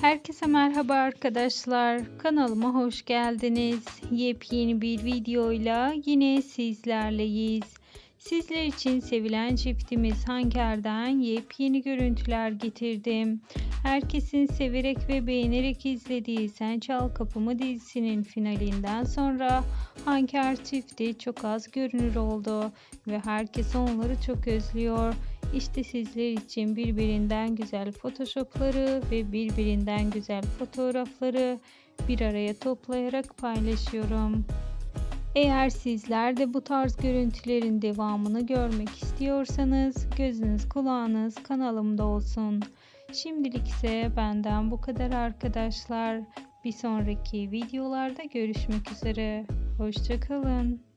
Herkese merhaba arkadaşlar. Kanalıma hoş geldiniz. Yepyeni bir videoyla yine sizlerleyiz. Sizler için sevilen çiftimiz Hanker'den yepyeni görüntüler getirdim. Herkesin severek ve beğenerek izlediği Sen Çal Kapımı dizisinin finalinden sonra Hanker çifti çok az görünür oldu ve herkes onları çok özlüyor. İşte sizler için birbirinden güzel photoshopları ve birbirinden güzel fotoğrafları bir araya toplayarak paylaşıyorum. Eğer sizler de bu tarz görüntülerin devamını görmek istiyorsanız gözünüz kulağınız kanalımda olsun. Şimdilik ise benden bu kadar arkadaşlar. Bir sonraki videolarda görüşmek üzere. Hoşçakalın.